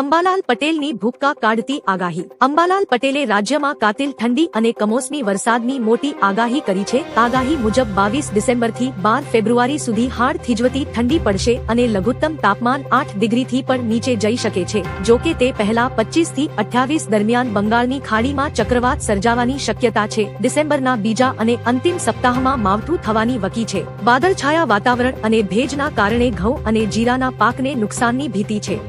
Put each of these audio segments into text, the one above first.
અંબાલાલ પટેલની ભૂક્કા કાઢતી આગાહી. અંબાલાલ પટેલે રાજ્યમાં કાતિલ ઠંડી અને કમોસમી વરસાદની મોટી આગાહી કરી છે. આગાહી મુજબ બાવીસ ડિસેમ્બરથી બાર ફેબ્રુઆરી સુધી હાડ થીજવતી ઠંડી પડશે અને લઘુત્તમ તાપમાન આઠ ડિગ્રીથી પણ નીચે જઈ શકે છે. જો કે તે પહેલા પચીસથી અઠ્યાવીસ દરમિયાન બંગાળની ખાડીમાં ચક્રવાત સર્જાવાની શક્યતા છે. ડિસેમ્બરના બીજા અને અંતિમ સપ્તાહમાં માવઠું થવાની વકી છે. વાદળછાયા વાતાવરણ અને ભેજના કારણે ઘઉં અને જીરાના પાકને નુકસાનની ભીતિ છે.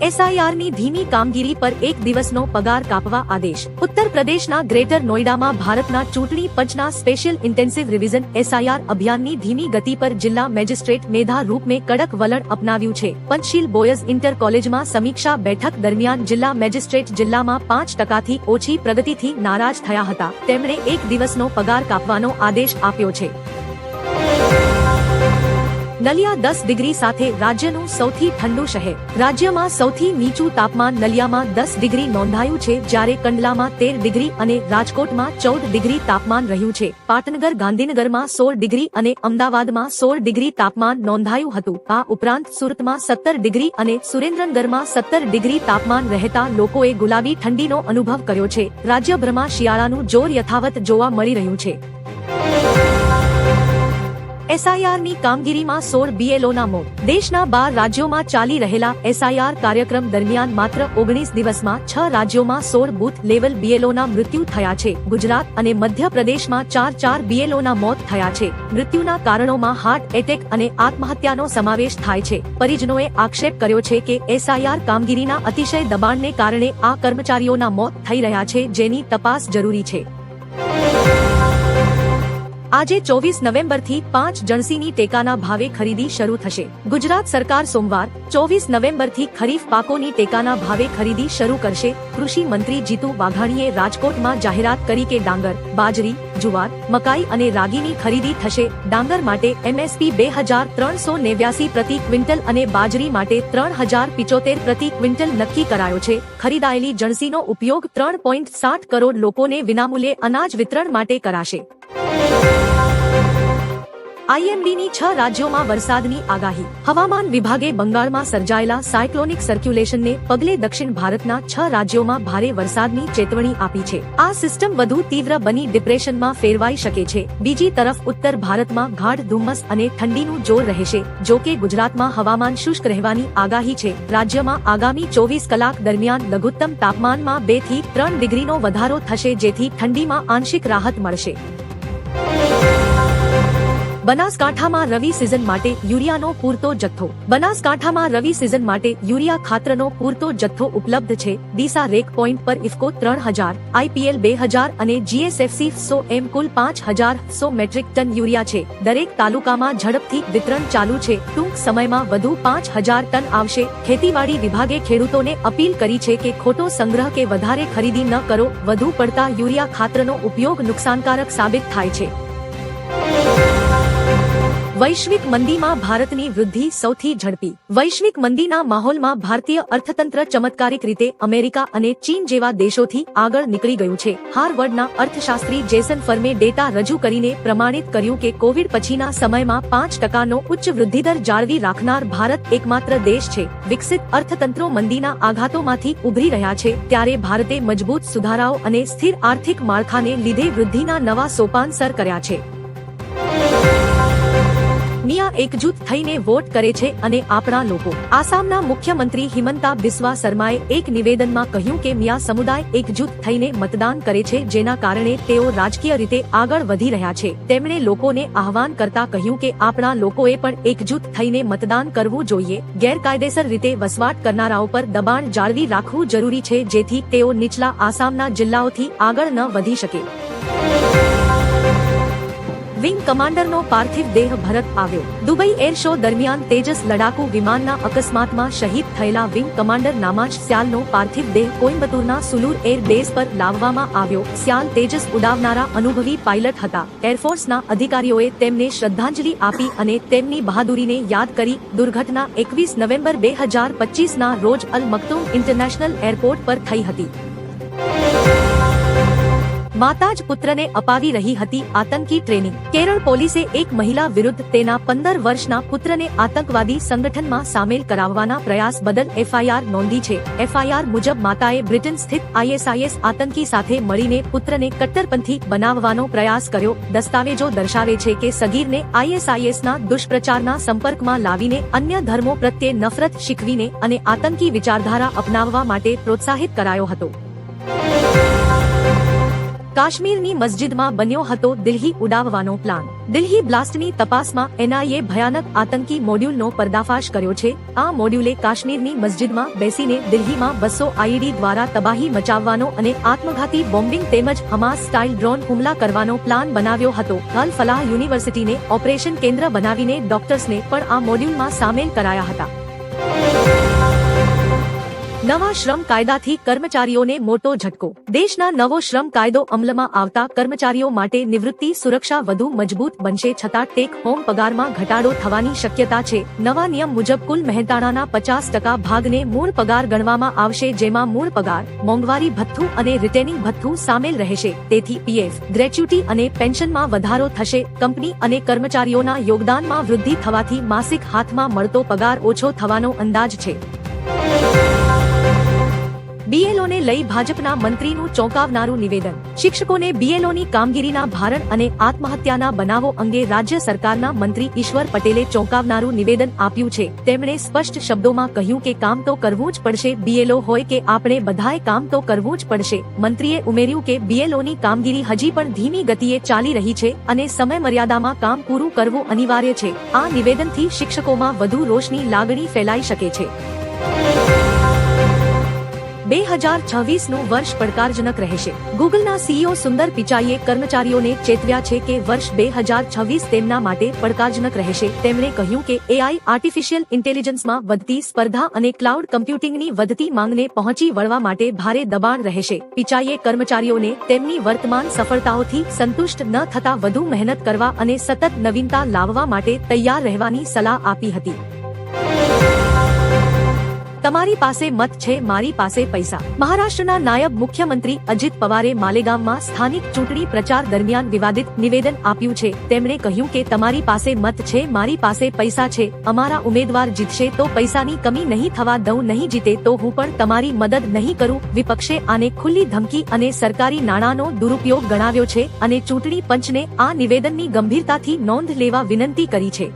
એસઆઈઆરની ધીમી કામગીરી પર એક દિવસનો પગાર કાપવા આદેશ. ઉત્તર પ્રદેશના ગ્રેટર નોઈડામાં ભારતના ચૂંટણી પંચના સ્પેશિયલ ઇન્ટેન્સિવ રિવિઝન એસઆઈઆર અભિયાનની ધીમી ગતિ પર જિલ્લા મેજિસ્ટ્રેટ મેધા રૂપમે કડક વલણ અપનાવ્યું છે. પંચશીલ બોયઝ ઇન્ટર કોલેજમાં સમીક્ષા બેઠક દરમિયાન જિલ્લા મેજિસ્ટ્રેટ જિલ્લામાં પાંચ ટકાથી ઓછી પ્રગતિથી નારાજ થયા હતા. તેમણે એક દિવસનો પગાર કાપવાનો આદેશ આપ્યો છે. નલિયા દસ ડિગ્રી સાથે રાજ્યનું સૌથી ઠંડુ શહેર. રાજ્યમાં સૌથી નીચું તાપમાન નલિયામાં દસ ડિગ્રી નોંધાયું છે જ્યારે કંડલામાં તેર ડિગ્રી અને રાજકોટમાં ચૌદ ડિગ્રી તાપમાન રહ્યું છે. પાટનગર, ગાંધીનગરમાં સોળ ડિગ્રી અને અમદાવાદમાં સોળ ડિગ્રી તાપમાન નોંધાયું હતું. આ ઉપરાંત સુરતમાં સત્તર ડિગ્રી અને સુરેન્દ્રનગરમાં સત્તર ડિગ્રી તાપમાન રહેતા લોકોએ ગુલાબી ઠંડીનો અનુભવ કર્યો છે. રાજ્યભરમાં શિયાળાનું જોર યથાવત જોવા મળી રહ્યું છે. એસઆઈઆરની કામગીરીમાં સોળ બીએલઓના મોત. દેશના બાર રાજ્યોમાં ચાલી રહેલા એસઆઈઆર કાર્યક્રમ દરમિયાન માત્ર ઓગણીસ દિવસમાં છ રાજ્યોમાં સોળ બૂથ લેવલ બીએલઓના મૃત્યુ થયા છે. ગુજરાત અને મધ્યપ્રદેશમાં ચાર ચાર બીએલઓના મોત થયા છે. મૃત્યુના કારણોમાં હાર્ટ એટેક અને આત્મહત્યાનો સમાવેશ થાય છે. પરિજનોએ આક્ષેપ કર્યો છે કે એસઆઈઆર કામગીરીના અતિશય દબાણને કારણે આ કર્મચારીઓના મોત થઈ રહ્યા છે જેની તપાસ જરૂરી છે. આજે ચોવીસ નવેમ્બરથી પાંચ જણસીની ટેકાના ભાવે ખરીદી શરૂ થશે. ગુજરાત સરકાર સોમવાર, ચોવીસ નવેમ્બરથી ખરીફ પાકોની ટેકાના ભાવે ખરીદી શરૂ કરશે. કૃષિ મંત્રી જીતુ વાઘાણીએ રાજકોટમાં જાહેરાત કરી કે ડાંગર, બાજરી, જુવાર, મકાઈ અને રાગીની ખરીદી થશે. ડાંગર માટે એમએસપી બે હજાર ત્રણસો નેવ્યાસી પ્રતિ ક્વિન્ટલ અને બાજરી માટે ત્રણ હજાર પિચોતેર પ્રતિ ક્વિન્ટલ નક્કી કરાયો છે. ખરીદાયેલી જણસીનો ઉપયોગ ત્રણ પોઈન્ટ સાત કરોડ લોકોને વિનામૂલ્યે અનાજ વિતરણ માટે કરાશે. આઈએમડીની છ રાજ્યોમાં વરસાદની આગાહી. હવામાન વિભાગે બંગાળમાં સર્જાયેલા સાયક્લોનિક સર્ક્યુલેશનને પગલે દક્ષિણ ભારતના છ રાજ્યોમાં ભારે વરસાદની ચેતવણી આપી છે. આ સિસ્ટમ વધુ તીવ્ર બની ડિપ્રેશનમાં ફેરવાઈ શકે છે. બીજી તરફ ઉત્તર ભારતમાં ગાઢ ધુમ્મસ અને ઠંડીનું જોર રહેશે. જો કે ગુજરાતમાં હવામાન શુષ્ક રહેવાની આગાહી છે. રાજ્યમાં આગામી ચોવીસ કલાક દરમિયાન લઘુત્તમ તાપમાનમાં બેથી ત્રણ ડિગ્રીનો વધારો થશે, જેથી ઠંડીમાં આંશિક રાહત મળશે. બનાસકાંઠામાં રવિ સિઝન માટે યુરિયાનો પૂરતો જથ્થો. બનાસકાંઠામાં રવિ સિઝન માટે યુરિયા ખાતરનો પૂરતો જથ્થો ઉપલબ્ધ છે. ડીસા રેક પોઈન્ટ પર ઇફકો ત્રણ હજાર, આઈપીએલ બે હજાર અને જીએસએફસી સો એમ કુલ પાંચ હજાર સો મેટ્રિક ટન યુરિયા છે. દરેક તાલુકામાં ઝડપથી વિતરણ ચાલુ છે. ટૂંક સમયમાં વધુ પાંચ હજાર ટન આવશે. ખેતીવાડી વિભાગે ખેડૂતોને અપીલ કરી છે કે ખોટો સંગ્રહ કે વધારે ખરીદી ન કરો. વધુ પડતા યુરિયા ખાતરનો ઉપયોગ નુકસાનકારક સાબિત થાય છે. વૈશ્વિક મંદીમાં ભારતની વૃદ્ધિ સૌથી ઝડપી. વૈશ્વિક મંદીના માહોલમાં ભારતીય અર્થતંત્ર ચમત્કારિક રીતે અમેરિકા અને ચીન જેવા દેશોથી આગળ નીકળી ગયું છે. હાર્વર્ડના અર્થશાસ્ત્રી જેસન ફર્મે ડેટા રજૂ કરીને પ્રમાણિત કર્યું કે કોવિડ પછીના સમયમાં પાંચ ટકાનો ઉચ્ચ વૃદ્ધિદર જાળવી રાખનાર ભારત એકમાત્ર દેશ છે. વિકસિત અર્થતંત્રો મંદીના આઘાતોમાંથી ઉભરી રહ્યા છે ત્યારે ભારતે મજબૂત સુધારાઓ અને સ્થિર આર્થિક માળખાને લીધે વૃદ્ધિના નવા સોપાન સર કર્યા છે. મિયા એકજૂથ થઈને વોટ કરે છે અને આપણા લોકો. આસામના મુખ્યમંત્રી હિમંતા બિસ્વા શર્માએ એક નિવેદનમાં કહ્યું કે મિયા સમુદાય એકજૂથ થઈને મતદાન કરે છે જેના કારણે તેઓ રાજકીય રીતે આગળ વધી રહ્યા છે. તેમણે લોકોને આહવાન કરતા કહ્યું કે આપણા લોકોએ પણ એકજૂથ થઈને મતદાન કરવું જોઈએ. ગેરકાયદેસર રીતે વસવાટ કરનારાઓ પર દબાણ જાળવી રાખવું જરૂરી છે જેથી તેઓ નીચલા આસામના જિલ્લાઓથી આગળ ન વધી શકે. વિંગ કમાન્ડરનો પાર્થિવ દેહ ભરત આવ્યો. દુબઈ એર શો દરમિયાન તેજસ લડાકુ વિમાનના અકસ્માતમાં શહીદ થયેલા વિંગ કમાન્ડર નામાજ સ્યાલનો પાર્થિવ દેહ કોઈમ્બતુરના સુલુર એર બેઝ પર લાવવામાં આવ્યો. સ્યાલ તેજસ ઉડાવનારા અનુભવી પાયલટ હતા. એરફોર્સના અધિકારીઓએ તેમને શ્રદ્ધાંજલિ આપી અને તેમની બહાદુરીને યાદ કરી દુર્ઘટના એકવીસ નવેમ્બર બે હજાર પચીસના રોજ અલ મકતુમ ઇન્ટરનેશનલ એરપોર્ટ પર થઈ હતી. માતા જ પુત્રને અપાવી રહી હતી આતંકી ટ્રેનિંગ. કેરળ પોલીસે એક મહિલા વિરુદ્ધ તેના પંદર વર્ષના પુત્રને આતંકવાદી સંગઠનમાં સામેલ કરાવવાના પ્રયાસ બદલ એફઆઈઆર નોંધી છે. એફઆઈઆર મુજબ માતાએ બ્રિટન સ્થિત આઈએસઆઈએસ આતંકી સાથે મળીને પુત્રને કટ્ટરપંથી બનાવવાનો પ્રયાસ કર્યો. દસ્તાવેજો દર્શાવે છે કે સગીરને આઈએસઆઈએસના દુષ્પ્રચારના સંપર્કમાં લાવીને અન્ય ધર્મો પ્રત્યે નફરત શીખવીને અને આતંકી વિચારધારા અપનાવવા માટે પ્રોત્સાહિત કરાયો હતો. કાશ્મીરની મસ્જિદમાં બન્યો હતો દિલ્હી ઉડાવવાનો પ્લાન દિલ્હી બ્લાસ્ટની તપાસમાં એનઆઈએ ભયાનક આતંકી મોડ્યુલનો પર્દાફાશ કર્યો છે. આ મોડ્યુલે કાશ્મીરની મસ્જિદમાં બેસીને દિલ્હીમાં બસો આઈડી દ્વારા તબાહી મચાવવાનો અને આત્મઘાતી બોમ્બિંગ તેમજ હમાસ સ્ટાઇલ ડ્રોન હુમલા કરવાનો પ્લાન બનાવ્યો હતો. અલ ફલાહ યુનિવર્સિટીને ઓપરેશન કેન્દ્ર બનાવીને ડોક્ટર્સને પણ આ મોડ્યુલમાં સામેલ કરાયા હતા. નવા શ્રમ કાયદાથી કર્મચારીઓને મોટો ઝટકો. દેશના નવો શ્રમ કાયદો અમલમાં આવતા કર્મચારીઓ માટે નિવૃત્તિ, સુરક્ષા વધુ મજબૂત બનશે છતાં ટેક હોમ પગારમાં ઘટાડો થવાની શક્યતા છે. નવા નિયમ મુજબ કુલ મહેનતાણાના પચાસ ટકા ભાગને મૂળ પગાર ગણવામાં આવશે, જેમાં મૂળ પગાર, મોંઘવારી ભથ્થું અને રિટેનિંગ ભથ્થું સામેલ રહેશે. તેથી પીએફ, ગ્રેચ્યુટી અને પેન્શનમાં વધારો થશે. કંપની અને કર્મચારીઓના યોગદાનમાં વૃદ્ધિ થવાથી માસિક હાથમાં મળતો પગાર ઓછો થવાનો અંદાજ છે. બીએલઓને લઈ ભાજપના મંત્રીનું ચોંકાવનારું નિવેદન. શિક્ષકોને બીએલઓની કામગીરીના ભારણ અને આત્મહત્યાના બનાવો અંગે રાજ્ય સરકારના મંત્રી ઈશ્વર પટેલે ચોંકાવનારું નિવેદન આપ્યું છે. તેમણે સ્પષ્ટ શબ્દોમાં કહ્યું કે કામ તો કરવું જ પડશે બીએલઓ હોય કે આપણે બધાએ કામ તો કરવું જ પડશે. મંત્રીએ ઉમેર્યું કે બીએલઓની કામગીરી હજી પણ ધીમી ગતિએ ચાલી રહી છે અને સમય મર્યાદામાં કામ પૂરું કરવું અનિવાર્ય છે. આ નિવેદનથી શિક્ષકોમાં વધુ રોષની લાગણી ફેલાઈ શકે છે. બે હજાર છવ્વીસનું વર્ષ પડકારજનક રહેશે. ગૂગલના સીઈઓ સુંદર પિચાઈએ કર્મચારીઓને ચેતવ્યા છે કે વર્ષ બે હજાર છવ્વીસ તેમના માટે પડકારજનક રહેશે. તેમણે કહ્યું કે એઆઈ આર્ટિફિશિયલ ઇન્ટેલિજન્સમાં વધતી સ્પર્ધા અને ક્લાઉડ કમ્પ્યુટિંગની વધતી માંગને પહોંચી વળવા માટે ભારે દબાણ રહેશે. પિચાઈએ કર્મચારીઓને તેમની વર્તમાન સફળતાઓથી સંતુષ્ટ ન થતા વધુ મહેનત કરવા અને સતત નવીનતા લાવવા માટે તૈયાર રહેવાની સલાહ આપી હતી. તમારી પાસે મત છે, મારી પાસે પૈસા. મહારાષ્ટ્રના નાયબ મુખ્યમંત્રી અજીત પવારે માલેગામમાં સ્થાનિક ચૂંટણી પ્રચાર દરમિયાન વિવાદિત નિવેદન આપ્યું છે. તેમણે કહ્યું કે તમારી પાસે મત છે, મારી પાસે પૈસા છે. અમારા ઉમેદવાર જીતશે તો પૈસાની કમી નહીં થવા દઉં, નહીં જીતે તો હું પણ તમારી મદદ નહીં કરું. વિપક્ષે આને ખુલ્લી ધમકી અને સરકારી નાણાંનો દુરુપયોગ ગણાવ્યો છે અને ચૂંટણી પંચને આ નિવેદનની ગંભીરતાથી નોંધ લેવા વિનંતી કરી છે.